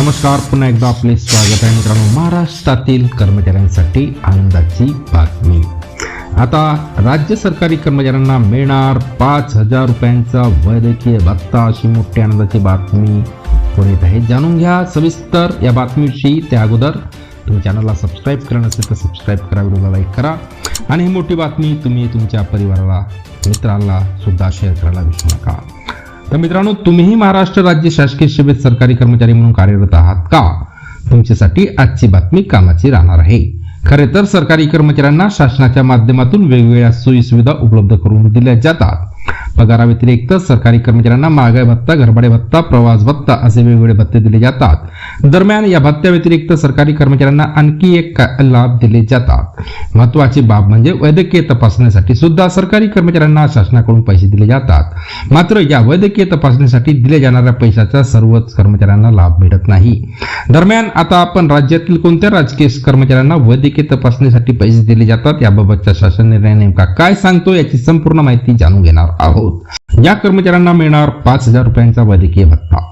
नमस्कार पुन्हा एकदा आपले स्वागत आहे मित्रांनो. महाराष्ट्रातील कर्मचाऱ्यांसाठी आनंदाची बातमी. आता राज्य सरकारी कर्मचाऱ्यांना मिळणार पाच हजार रुपयांचा वैद्यकीय भत्ता अशी मोठी आनंदाची बातमी पुढे येत आहे जाणून घ्या. सविस्तर या बातमीविषयी त्या अगोदर तुम्ही चॅनलला सबस्क्राईब करा नसेल तर सबस्क्राईब करा व्हिडिओला लाईक करा. आणि ही मोठी बातमी तुम्ही तुमच्या परिवाराला मित्रांना सुद्धा शेअर करायला विसरू नका. तर मित्रांनो तुम्हीही महाराष्ट्र राज्य शासकीय सेवेत सरकारी कर्मचारी म्हणून कार्यरत आहात का? तुमच्यासाठी आजची बातमी कामाची राहणार आहे. खरे तर सरकारी कर्मचाऱ्यांना शासनाच्या माध्यमातून वेगवेगळ्या सोयी सुविधा उपलब्ध करून दिल्या जातात. पगाराव्यतिरिक्त सरकारी कर्मचाऱ्यांना महागाई भत्ता घरभाडे भत्ता प्रवास भत्ता असे वेगवेगळे भत्ते दिले जातात. दरम्यान या भत्त्याव्यतिरिक्त सरकारी कर्मचाऱ्यांना आणखी एक लाभ दिले जातात. महत्वाची बाब म्हणजे वैद्यकीय तपासणीसाठी सुद्धा सरकारी कर्मचाऱ्यांना शासनाकडून पैसे दिले जातात. मात्र या वैद्यकीय तपासणीसाठी दिल्या जाणाऱ्या पैशाचा सर्वच कर्मचाऱ्यांना लाभ मिळत नाही. दरम्यान आता आपण राज्यातील कोणत्या राजकीय कर्मचाऱ्यांना वैद्यकीय तपासणीसाठी पैसे दिले जातात? याबाबतचा शासन निर्णय नेमका काय सांगतो? याची संपूर्ण माहिती जाणून घेणार आहोत. या कर्मचाऱ्यांना मिळणार पाच हजार रुपयांचा वैद्यकीय भत्ता.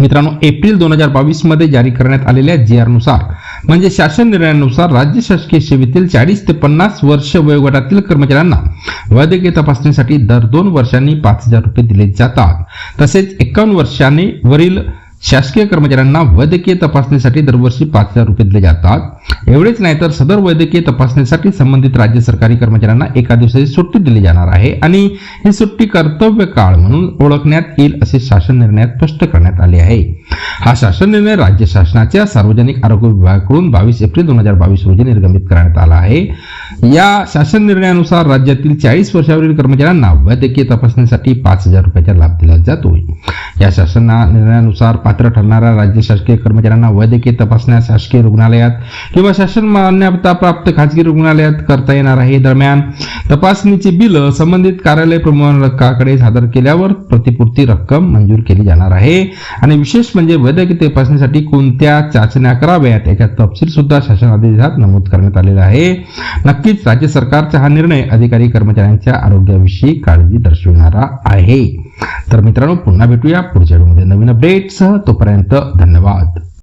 मित्रांनो एप्रिल दोन हजार बावीसमध्ये जारी करण्यात आलेल्या जी आरनुसार म्हणजे शासन निर्णयानुसार राज्य शासकीय सेवेतील चाळीस ते पन्नास वर्ष वयोगटातील कर्मचाऱ्यांना वैद्यकीय तपासणीसाठी दर दोन वर्षांनी पाच हजार रुपये दिले जातात. तसेच एकावन्न वर्षांनी वरील शासकीय कर्मचाऱ्यांना वैद्यकीय तपासणीसाठी दरवर्षी पाच हजार रुपये दिले जातात. एवढेच नाही तर सदर वैद्यकीय तपासणीसाठी संबंधित राज्य सरकारी कर्मचाऱ्यांना एका दिवसाची सुट्टी दिली जाणार आहे आणि ही सुट्टी कर्तव्य काळ म्हणून ओळखण्यात येईल असे शासन निर्णयात स्पष्ट करण्यात आले आहे. हा शासन निर्णय राज्य शासनाच्या सार्वजनिक आरोग्य विभागाकडून बावीस एप्रिल दोन हजार बावीस रोजी निर्गमित करण्यात आला आहे. या शासन निर्णयानुसार राज्यातील चाळीस वर्षावरील कर्मचाऱ्यांना वैद्यकीय तपासणीसाठी पाच हजार रुपयाचा लाभ दिला जातो या शासन निर्णयानुसार पात्र ठरणाऱ्या राज्य शासकीय कर्मचाऱ्यांना वैद्यकीय तपासण्या शासकीय रुग्णालयात किंवा शासन मान्यता प्राप्त खाजगी रुग्णालयात करता येणार आहे. दरम्यान तपासणीची बिल संबंधित कार्यालय प्रमाणकाकडे सादर केल्यावर प्रतिपूर्ती रक्कम मंजूर केली जाणार आहे. आणि विशेष म्हणजे वैद्यकीय तपासणीसाठी कोणत्या चाचण्या कराव्यात? याचा तपशील सुद्धा शासन आदेशात नमूद करण्यात आलेला आहे. नक्कीच राज्य सरकारचा हा निर्णय अधिकारी कर्मचाऱ्यांच्या आरोग्याविषयी काळजी दर्शविणारा आहे. तर मित्रांनो पुन्हा भेटूया पुढच्या व्हिडिओमध्ये. नवीन अपडेटसह तोपर्यंत धन्यवाद.